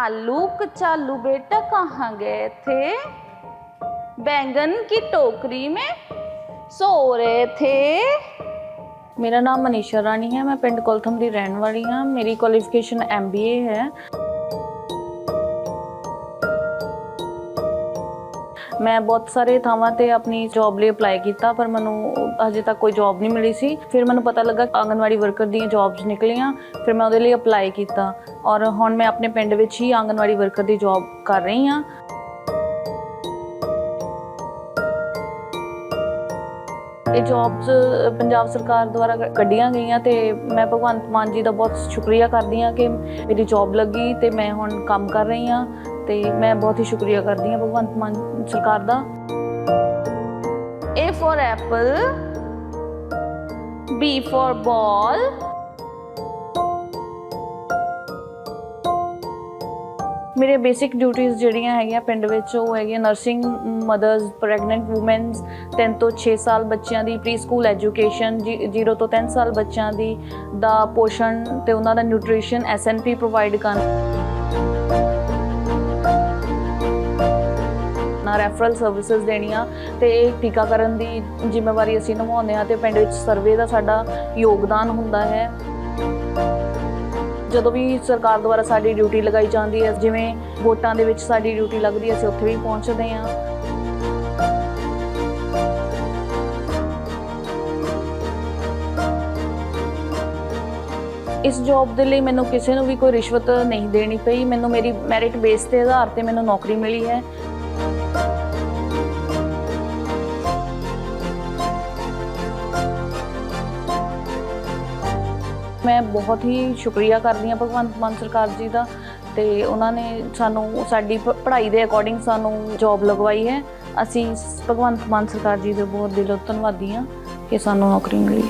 आलू कचालू बेटा कहाँ गए थे बैंगन की टोकरी में सो रहे थे ਮੇਰਾ ਨਾਮ ਮਨੀਸ਼ਾ ਰਾਣੀ ਹੈ ਮੈਂ ਪਿੰਡ ਕੋਲਥਮ ਦੀ ਰਹਿਣ ਵਾਲੀ ਹਾਂ ਮੇਰੀ ਕੁਆਲੀਫਿਕੇਸ਼ਨ ਐਮਬੀਏ ਹੈ ਮੈਂ ਬਹੁਤ ਸਾਰੇ ਥਾਵਾਂ ਤੇ ਆਪਣੀ ਜੌਬ ਲਈ ਅਪਲਾਈ ਕੀਤਾ ਪਰ ਮੈਨੂੰ ਅਜੇ ਤੱਕ ਕੋਈ ਜੌਬ ਨਹੀਂ ਮਿਲੀ ਸੀ ਫਿਰ ਮੈਨੂੰ ਪਤਾ ਲੱਗਾ ਕਿ ਆਂਗਨਵਾੜੀ ਵਰਕਰ ਦੀਆਂ ਜੌਬਸ ਨਿਕਲੀਆਂ ਫਿਰ ਮੈਂ ਉਹਦੇ ਲਈ ਅਪਲਾਈ ਕੀਤਾ ਔਰ ਹੁਣ ਮੈਂ ਆਪਣੇ ਪਿੰਡ ਵਿੱਚ ਹੀ ਆਂਗਨਵਾੜੀ ਵਰਕਰ ਦੀ ਜੌਬ ਕਰ ਰਹੀ ਹਾਂ। ਇਹ ਜੌਬਸ ਪੰਜਾਬ ਸਰਕਾਰ ਦੁਆਰਾ ਕੱਢੀਆਂ ਗਈਆਂ ਤੇ ਮੈਂ ਭਗਵੰਤ ਮਾਨ ਜੀ ਦਾ ਬਹੁਤ ਸ਼ੁਕਰੀਆ ਕਰਦੀ ਹਾਂ ਕਿ ਮੇਰੀ ਜੌਬ ਲੱਗੀ ਤੇ ਮੈਂ ਹੁਣ ਕੰਮ ਕਰ ਰਹੀ ਹਾਂ ਤੇ ਮੈਂ ਬਹੁਤ ਹੀ ਸ਼ੁਕਰੀਆ ਕਰਦੀ ਹਾਂ ਭਗਵੰਤ ਮਾਨ ਸਰਕਾਰ ਦਾ। A for apple, B for ball ਮੇਰੇ ਬੇਸਿਕ ਡਿਊਟੀਆਂ ਜਿਹੜੀਆਂ ਹੈਗੀਆਂ ਪਿੰਡ ਵਿੱਚ, ਉਹ ਹੈਗੀਆਂ ਨਰਸਿੰਗ ਮਦਰਸ ਪ੍ਰੈਗਨੈਂਟ ਔਮਨਸ 3 ਤੋਂ 6 ਸਾਲ ਬੱਚਿਆਂ ਦੀ ਪ੍ਰੀ ਸਕੂਲ ਐਜੂਕੇਸ਼ਨ 0 ਤੋਂ 3 ਸਾਲ ਬੱਚਿਆਂ ਦੀ, ਦਾ ਪੋਸ਼ਣ ਤੇ ਉਹਨਾਂ ਦਾ ਨਿਊਟ੍ਰੀਸ਼ਨ ਐਸਐਨਪੀ ਪ੍ਰੋਵਾਈਡ ਕਰਨ। ਨਾ ਰੈਫਰਲ ਸਰਵਿਸਿਜ਼ ਦੇਣੀਆਂ ਤੇ ਇਹ ਟੀਕਾਕਰਨ ਦੀ ਜ਼ਿੰਮੇਵਾਰੀ ਅਸੀਂ ਨਿਭਾਉਂਦੇ ਹਾਂ ਤੇ ਪਿੰਡ ਵਿੱਚ ਸਰਵੇ ਦਾ ਸਾਡਾ ਯੋਗਦਾਨ ਹੁੰਦਾ ਹੈ। ਜਦੋਂ ਵੀ ਸਰਕਾਰ ਦੁਆਰਾ ਸਾਡੀ ਡਿਊਟੀ ਲਗਾਈ ਜਾਂਦੀ ਹੈ, ਜਿਵੇਂ ਵੋਟਾਂ ਦੇ ਵਿੱਚ ਸਾਡੀ ਡਿਊਟੀ ਲੱਗਦੀ ਹੈ, ਅਸੀਂ ਉੱਥੇ ਵੀ ਪਹੁੰਚਦੇ ਹਾਂ। ਇਸ ਜੌਬ ਦੇ ਲਈ ਮੈਨੂੰ ਕਿਸੇ ਨੂੰ ਵੀ ਕੋਈ ਰਿਸ਼ਵਤ ਨਹੀਂ ਦੇਣੀ ਪਈ। ਮੈਨੂੰ ਮੇਰੀ ਮੈਰਿਟ ਬੇਸ ਤੇ ਆਧਾਰ ਤੇ ਮੈਨੂੰ ਨੌਕਰੀ ਮਿਲੀ ਹੈ। ਮੈਂ ਬਹੁਤ ਹੀ ਸ਼ੁਕਰੀਆ ਕਰਦੀ ਹਾਂ ਭਗਵੰਤ ਮਾਨ ਸਰਕਾਰ ਜੀ ਦਾ ਤੇ ਉਹਨਾਂ ਨੇ ਸਾਨੂੰ, ਸਾਡੀ ਪ- ਪੜ੍ਹਾਈ ਦੇ ਅਕੋਰਡਿੰਗ ਸਾਨੂੰ ਜੌਬ ਲਗਵਾਈ ਹੈ। ਅਸੀਂ ਭਗਵੰਤ ਮਾਨ ਸਰਕਾਰ ਜੀ ਦੇ ਬਹੁਤ ਦਿਲੋਂ ਧੰਨਵਾਦੀ ਹਾਂ ਕਿ ਸਾਨੂੰ ਨੌਕਰੀ ਮਿਲੀ।